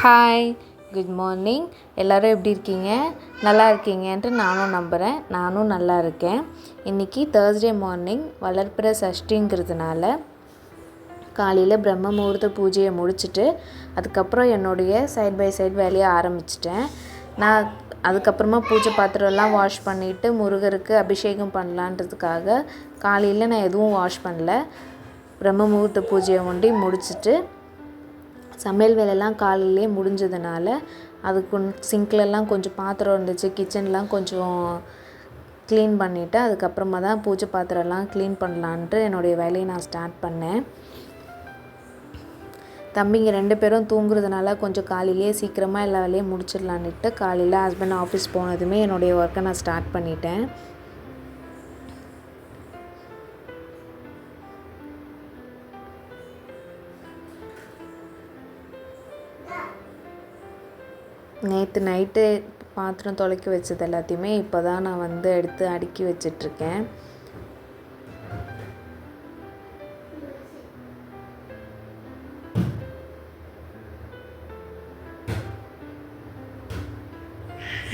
Hi good morning எல்லோரும் எப்படி இருக்கீங்க? நல்லா இருக்கீங்கன்ட்டு நானும் நம்புகிறேன் நானும் நல்லா இருக்கேன். இன்றைக்கி தேர்ஸ்டே மார்னிங் வளர்ப்புற சஷ்டிங்கிறதுனால காலையில் பிரம்ம முகூர்த்த பூஜையை முடிச்சுட்டு அதுக்கப்புறம் என்னுடைய சைட் பை சைட் வேலையை ஆரம்பிச்சிட்டேன். நான் அதுக்கப்புறமா பூஜை பாத்திரம்லாம் வாஷ் பண்ணிவிட்டு முருகருக்கு அபிஷேகம் பண்ணலான்றதுக்காக காலையில் நான் எதுவும் வாஷ் பண்ணல. பிரம்ம முகூர்த்த பூஜையை ஒண்டி முடிச்சுட்டு சமையல் வேலையெல்லாம் காலையிலே முடிஞ்சதுனால அதுக்கு சிங்க்லலாம் கொஞ்சம் பாத்திரம் இருந்துச்சு கிச்சன்லாம் கொஞ்சம் க்ளீன் பண்ணிவிட்டு அதுக்கப்புறமா தான் பூஜை பாத்திரம்லாம் க்ளீன் பண்ணலான்ட்டு என்னுடைய வேலையை நான் ஸ்டார்ட் பண்ணேன். தம்பிங்க ரெண்டு பேரும் தூங்குறதுனால கொஞ்சம் காலையிலேயே சீக்கிரமாக எல்லா வேலையும் முடிச்சிடலான்ட்டு காலையில் ஹஸ்பண்ட் ஆஃபீஸ் போனதுமே என்னுடைய ஒர்க்கை நான் ஸ்டார்ட் பண்ணிட்டேன். நேற்று நைட்டு பாத்திரம் துலக்கி வச்சது எல்லாத்தையுமே இப்போ தான் நான் வந்து எடுத்து அடுக்கி வச்சிட்ருக்கேன்.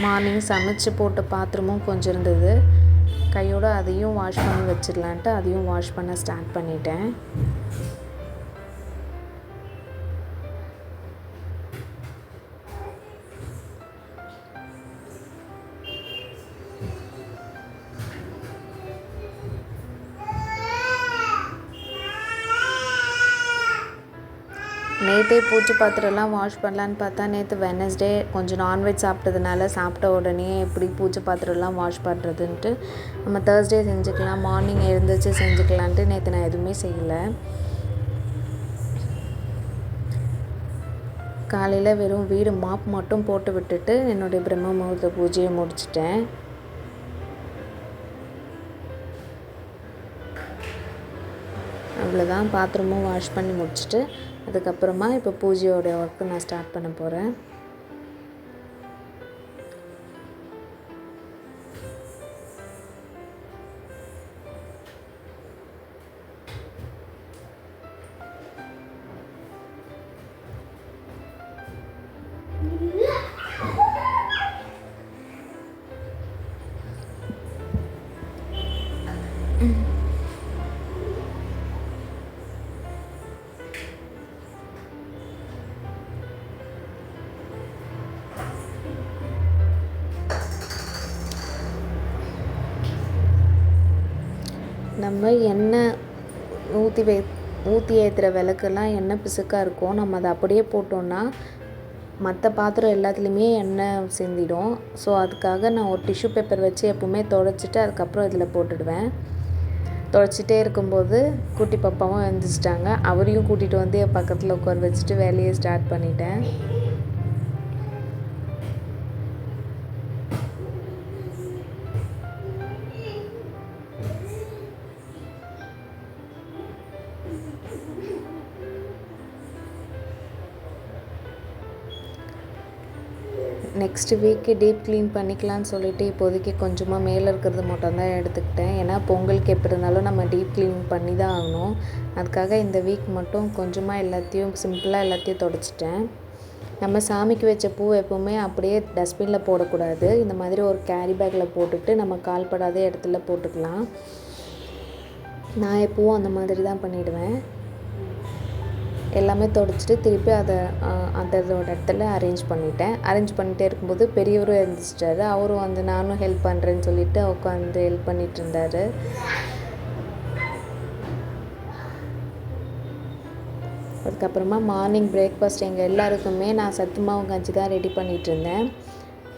மார்னிங் சமைச்சு போட்ட பாத்திரமும் கொஞ்சம் இருந்தது. கையோடு அதையும் வாஷ் பண்ணி வச்சிடலான்ட்டு அதையும் வாஷ் பண்ண ஸ்டார்ட் பண்ணிட்டேன். நேற்றே பூச்சி பாத்திரம்லாம் வாஷ் பண்ணலான்னு பார்த்தா நேற்று வெனஸ்டே கொஞ்சம் நான்வெஜ் சாப்பிட்டதுனால சாப்பிட்ட உடனே எப்படி பூச்சி பாத்திரம்லாம் வாஷ் பண்ணுறதுன்ட்டு நம்ம தேர்ஸ்டே செஞ்சுக்கலாம் மார்னிங் எழுந்திரிச்சு செஞ்சுக்கலான்ட்டு நேற்று நான் எதுவுமே செய்யலை. காலையில் வெறும் வீடு மாப் மட்டும் போட்டு விட்டுட்டு என்னுடைய பிரம்ம முகூர்த்த பூஜையை முடிச்சிட்டேன். அவ்வளோதான் பாத்திரமும் வாஷ் பண்ணி முடிச்சுட்டு அதுக்கப்புறமா இப்போ பூஜையோடைய ஒர்க்கு நான் ஸ்டார்ட் பண்ண போகிறேன் நம்ம எண்ணெய் ஊற்றி வை ஊற்றி ஏற்றுற விளக்கெல்லாம் எண்ணெய் பிசுக்காக இருக்கும். நம்ம அதை அப்படியே போட்டோன்னா மற்ற பாத்திரம் எல்லாத்துலேயுமே எண்ணெய் சிந்திடும். ஸோ அதுக்காக நான் ஒரு டிஷ்யூ பேப்பர் வச்சு எப்போவுமே துடைச்சிட்டு அதுக்கப்புறம் இதில் போட்டுடுவேன். துடைச்சிட்டே இருக்கும்போது குட்டி பாப்பாவும் எழுந்திரிச்சிட்டாங்க. அவரையும் கூட்டிகிட்டு வந்து என் பக்கத்தில் உட்கார வச்சுட்டு வேலையை ஸ்டார்ட் பண்ணிட்டேன். நெக்ஸ்ட் வீக்கு டீப் க்ளீன் பண்ணிக்கலான்னு சொல்லிட்டு இப்போதைக்கு கொஞ்சமாக மேலே இருக்கிறது மட்டும் தான் எடுத்துக்கிட்டேன். ஏன்னா பொங்கலுக்கு எப்படி இருந்தாலும் நம்ம டீப் க்ளீன் பண்ணி தான் ஆகணும். அதுக்காக இந்த வீக் மட்டும் கொஞ்சமாக எல்லாத்தையும் சிம்பிளாக எல்லாத்தையும் தொடச்சிட்டேன். நம்ம சாமிக்கு வச்ச பூ எப்போவுமே அப்படியே டஸ்ட்பினில் போடக்கூடாது. இந்த மாதிரி ஒரு கேரி பேக்கில் போட்டுட்டு நம்ம கால்படாத இடத்துல போட்டுக்கலாம். நான் எப்போவும் அந்த மாதிரி தான் பண்ணிவிடுவேன் எல்லாமே தொடச்சிட்டு திருப்பி அதை அந்த இதோட இடத்துல அரேஞ்ச் பண்ணிட்டேன். அரேஞ்ச் பண்ணிகிட்டே இருக்கும்போது பெரியவரும் எழுந்திரிச்சிட்டாரு. அவரும் வந்து நானும் ஹெல்ப் பண்ணுறேன்னு சொல்லிட்டு உட்காந்து ஹெல்ப் பண்ணிகிட்டு இருந்தார். அதுக்கப்புறமா மார்னிங் பிரேக்ஃபாஸ்ட் எங்கள் எல்லாருக்குமே நான் சத்துமாவு கஞ்சி தான் ரெடி பண்ணிகிட்டு இருந்தேன்.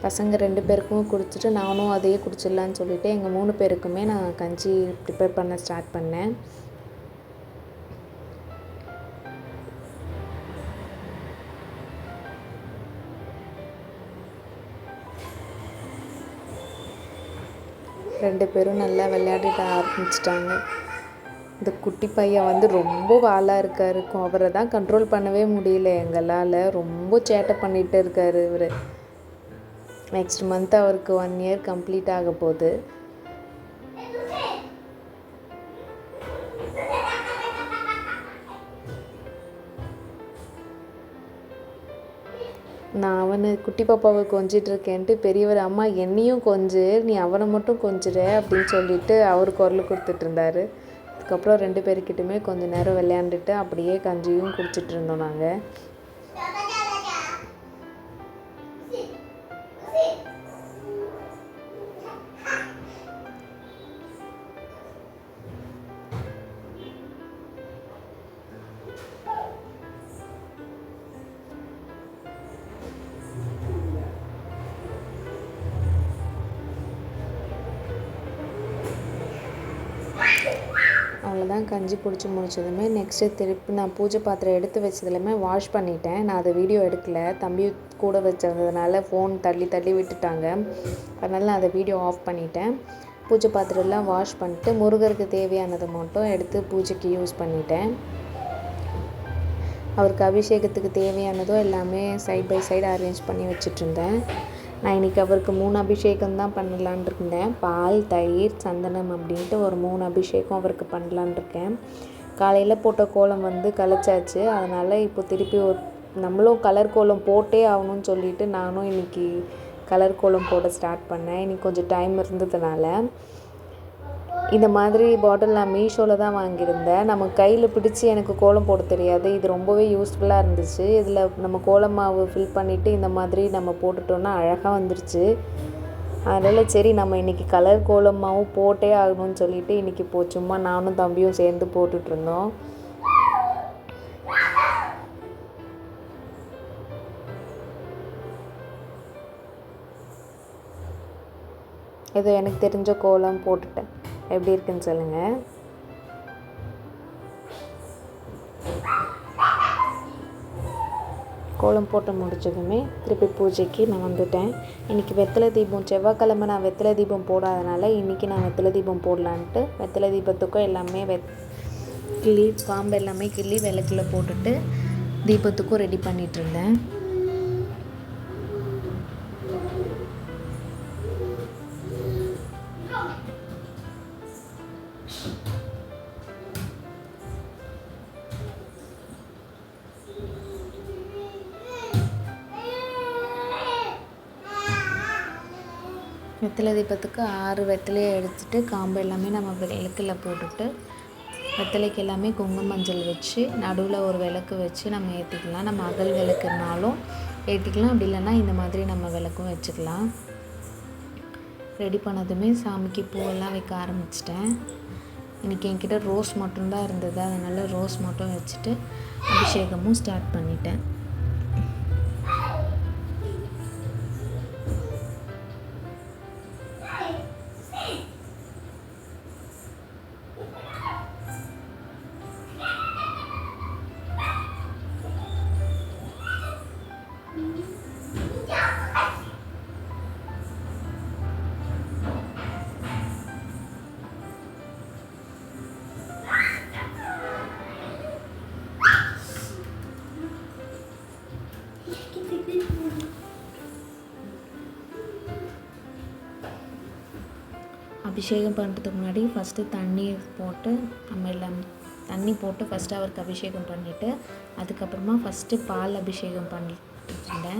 பசங்க ரெண்டு பேருக்கும் குடிச்சிட்டு நானும் அதையே குடிச்சிடலான்னு சொல்லிவிட்டு எங்கள் மூணு பேருக்குமே நான் கஞ்சி ப்ரிப்பேர் பண்ண ஸ்டார்ட் பண்ணேன். ரெண்டு பேரும் நல்லா விளையாடிட்டு ஆரம்பிச்சிட்டாங்க. இந்த குட்டி பையன் வந்து ரொம்ப வாலாக இருக்கார். அவரை தான் கண்ட்ரோல் பண்ணவே முடியல. எங்களால் ரொம்ப சேட்டை பண்ணிகிட்டு இருக்கார் இவர். நெக்ஸ்ட் மந்த் அவருக்கு ஒன் இயர் கம்ப்ளீட் ஆக போகுது. நான் அவனை குட்டி பாப்பாவை கொஞ்சிட்டு இருக்கேன்ட்டு பெரியவர் அம்மா என்னையும் கொஞ்சு நீ அவனை மட்டும் கொஞ்சிற அப்படின்னு சொல்லிட்டு அவர் குரல் கொடுத்துட்டு இருந்தாரு அதுக்கப்புறம் ரெண்டு பேர்கிட்டயுமே கொஞ்ச நேரம் விளையாண்டுட்டு அப்படியே கஞ்சியும் குடிச்சிட்டு இருந்தோம் நாங்கள் அவ்வளோதான் கஞ்சி குடிச்சு முடிச்சதுமே நெக்ஸ்ட்டு திருப்பி நான் பூஜை பாத்திரம் எடுத்து வச்சதுலையுமே வாஷ் பண்ணிட்டேன். நான் அதை வீடியோ எடுக்கல. தம்பி கூட வச்சிருந்ததுனால ஃபோன் தள்ளி தள்ளி விட்டுட்டாங்க. அதனால் நான் அதை வீடியோ ஆஃப் பண்ணிட்டேன். பூஜை பாத்திரம்லாம் வாஷ் பண்ணிட்டு முருகருக்கு தேவையானதை மட்டும் எடுத்து பூஜைக்கு யூஸ் பண்ணிட்டேன். அவருக்கு அபிஷேகத்துக்கு தேவையானதோ எல்லாமே சைட் பை சைடு அரேஞ்ச் பண்ணி வச்சிட்ருந்தேன் நான் இன்றைக்கி அவருக்கு மூணு அபிஷேகம் தான் பண்ணலான் இருந்தேன். பால் தயிர் சந்தனம் அப்படின்ட்டு ஒரு மூணு அபிஷேகம் அவருக்கு பண்ணலான் இருக்கேன். காலையில் போட்ட கோலம் வந்து கலைச்சாச்சு அதனால் இப்போ திருப்பி ஒரு நம்மளும் கலர் கோலம் போட்டே ஆகணும்னு சொல்லிட்டு நானும் இன்றைக்கி கலர் கோலம் போட ஸ்டார்ட் பண்ணேன். இன்றைக்கி கொஞ்சம் டைம் இருந்ததுனால. இந்த மாதிரி பாட்டில் நான் மீஷோவில் தான் வாங்கியிருந்தேன். நம்ம கையில் பிடிச்சி எனக்கு கோலம் போட தெரியாது. இது ரொம்பவே யூஸ்ஃபுல்லாக இருந்துச்சு. இதில் நம்ம கோலம் மாவு ஃபில் பண்ணிவிட்டு இந்த மாதிரி நம்ம போட்டுட்டோன்னா அழகாக வந்துருச்சு. அதனால் சரி நம்ம இன்றைக்கி கலர் கோலம் மாவும் போட்டே ஆகணும்னு சொல்லிவிட்டு இன்றைக்கி போ சும்மா நானும் தம்பியும் சேர்ந்து போட்டுட்ருந்தோம். ஏதோ எனக்கு தெரிஞ்ச கோலம் போட்டுட்டேன். எப்படி இருக்குன்னு சொல்லுங்கள் கோலம் போட்டு முடிச்சதுமே திருப்பி பூஜைக்கு நான் வந்துட்டேன். இன்றைக்கி வெத்தலை தீபம் செவ்வாய்க்கிழமை நான் வெத்தலை தீபம் போடாதனால இன்றைக்கி நான் வெத்தலை தீபம் போடலான்ட்டு வெத்தலை தீபத்துக்கும் எல்லாமே வெத் கிள்ளி பாம்பு எல்லாமே கிள்ளி விளக்கில் போட்டுட்டு தீபத்துக்கும் ரெடி பண்ணிகிட்டு வெத்தலை தீபத்துக்கு ஆறு வெத்தலையை எடுத்துட்டு காம்பு எல்லாமே நம்ம விளக்கில் போட்டுட்டு வெத்தலைக்கு எல்லாமே குங்கும மஞ்சள் வச்சு நடுவில் ஒரு விளக்கு வச்சு நம்ம ஏற்றிக்கலாம் நம்ம அகல் விளக்குனாலும் ஏற்றிக்கலாம் அப்படி இல்லைன்னா இந்த மாதிரி நம்ம விளக்கும் வச்சுக்கலாம். ரெடி பண்ணதுமே சாமிக்கு பூவெல்லாம் வைக்க ஆரம்பிச்சிட்டேன். இன்றைக்கி என்கிட்ட ரோஸ் மட்டும்தான் இருந்தது. அதனால் ரோஸ் மட்டும் வச்சுட்டு அபிஷேகமும் ஸ்டார்ட் பண்ணிட்டேன். அபிஷேகம் பண்ணுறதுக்கு முன்னாடி ஃபஸ்ட்டு தண்ணி போட்டு நம்ம எல்லாம் தண்ணி போட்டு ஃபஸ்ட்டு அவருக்கு அபிஷேகம் பண்ணிவிட்டு அதுக்கப்புறமா ஃபஸ்ட்டு பால் அபிஷேகம் பண்ணிட்டு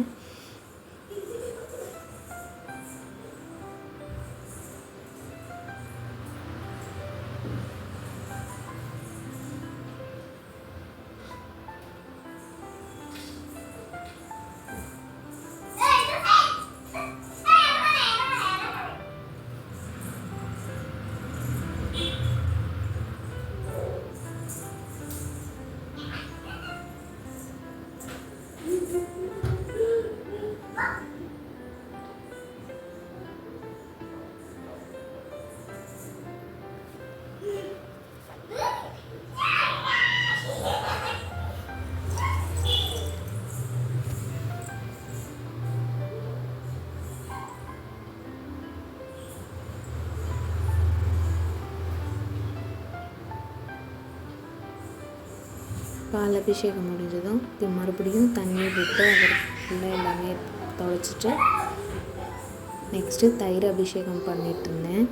பால் அபிஷேகம் முடிஞ்சதும் இது மறுபடியும் தண்ணி விட்டு அவர் ஃபுல்லாக எல்லாமே தொலைச்சிட்டு நெக்ஸ்ட்டு தயிர் அபிஷேகம் பண்ணிட்டு இருந்தேன்.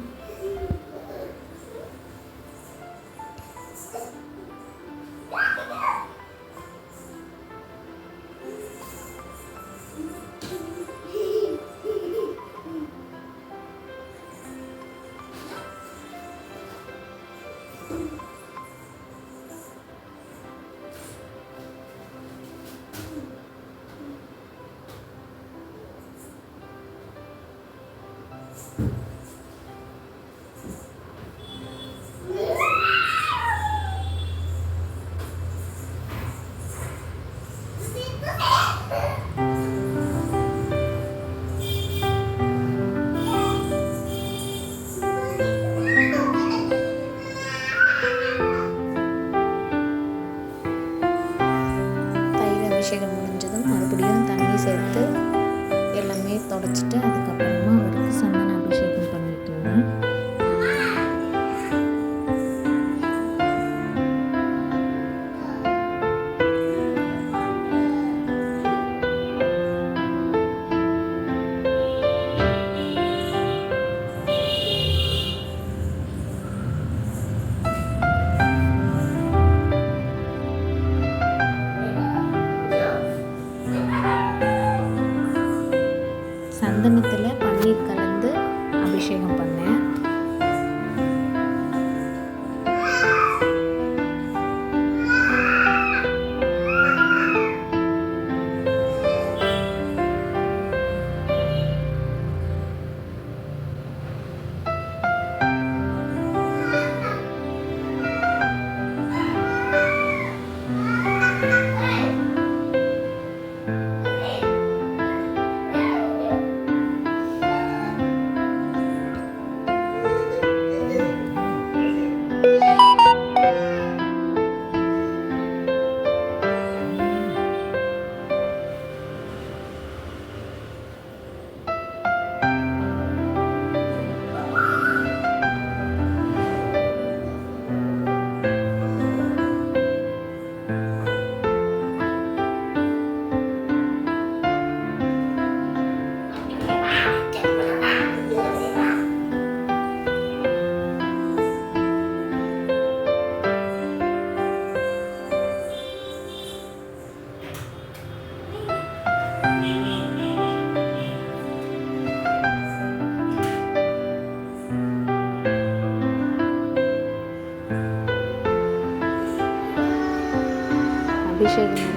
அபிஷேகம் எல்லாம் முடிஞ்சது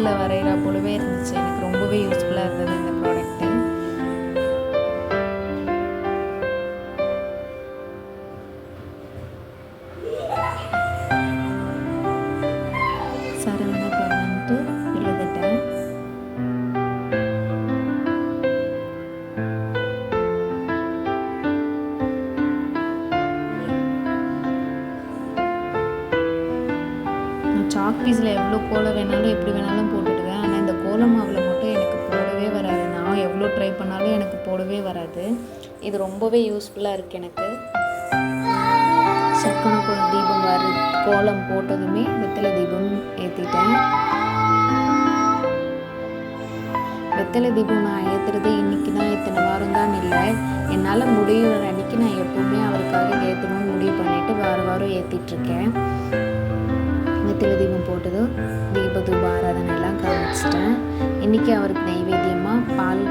அழகாக பென்சிலில் வரைகிறா ரொம்பவே யூஸ்ஃபுல்லாக இருக்குது எனக்கு. சக்கன தீபம் வர கோலம் போட்டதுமே வெத்தலை தீபம் ஏற்றிட்டேன் வெத்தலை தீபம் நான் ஏற்றுறது இன்றைக்கி தான் இத்தனை வாரம் தான் இல்லை. என்னால் முடிகிற அன்றைக்கி நான் எப்போவுமே அவருக்காக ஏற்றணும்னு முடிவு பண்ணிவிட்டு வார வாரம் ஏற்றிட்டுருக்கேன் வெத்தலை தீபம் போட்டதும் தீப தூப ஆராதனை எல்லாம் காமிச்சிட்டேன். இன்றைக்கி அவருக்கு நைவேத்தியமாக பால்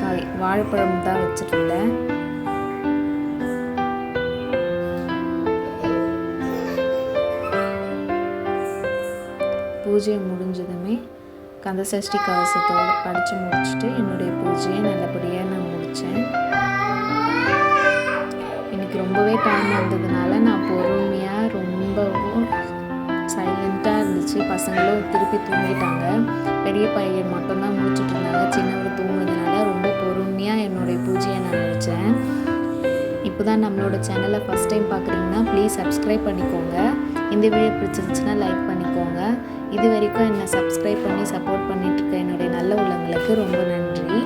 சாரி வாழைப்பழம் தான் வச்சுருந்தேன். பூஜை முடிஞ்சதுமே கந்த சஷ்டி கவசத்தோடு படித்து முடிச்சுட்டு என்னுடைய பூஜையை நல்லபடியாக நான் முடித்தேன் எனக்கு ரொம்பவே டைம் இருந்ததுனால நான் பொறுமையாக ரொம்பவும் சைலண்ட்டாக இருந்துச்சு. பசங்களும் திருப்பி தூங்கிட்டாங்க. பெரிய பையன் மட்டும்தான் முடிச்சுட்டு இருந்தாங்க. சின்னவர் தூங்கினதுனால ரொம்ப பொறுமையாக என்னுடைய பூஜையை நான் முடித்தேன் இப்போ தான் நம்மளோட சேனலை ஃபஸ்ட் டைம் பார்க்குறீங்கன்னா ப்ளீஸ் சப்ஸ்கிரைப் பண்ணிக்கோங்க. இந்த வீடியோ பிடிச்சிருந்துச்சுன்னா லைக் பண்ணிக்கோங்க. இது வரைக்கும் என்னை சப்ஸ்கிரைப் பண்ணி சப்போர்ட் பண்ணிட்டு இருக்க என்னுடைய நல்ல உள்ளங்களுக்கு ரொம்ப நன்றி.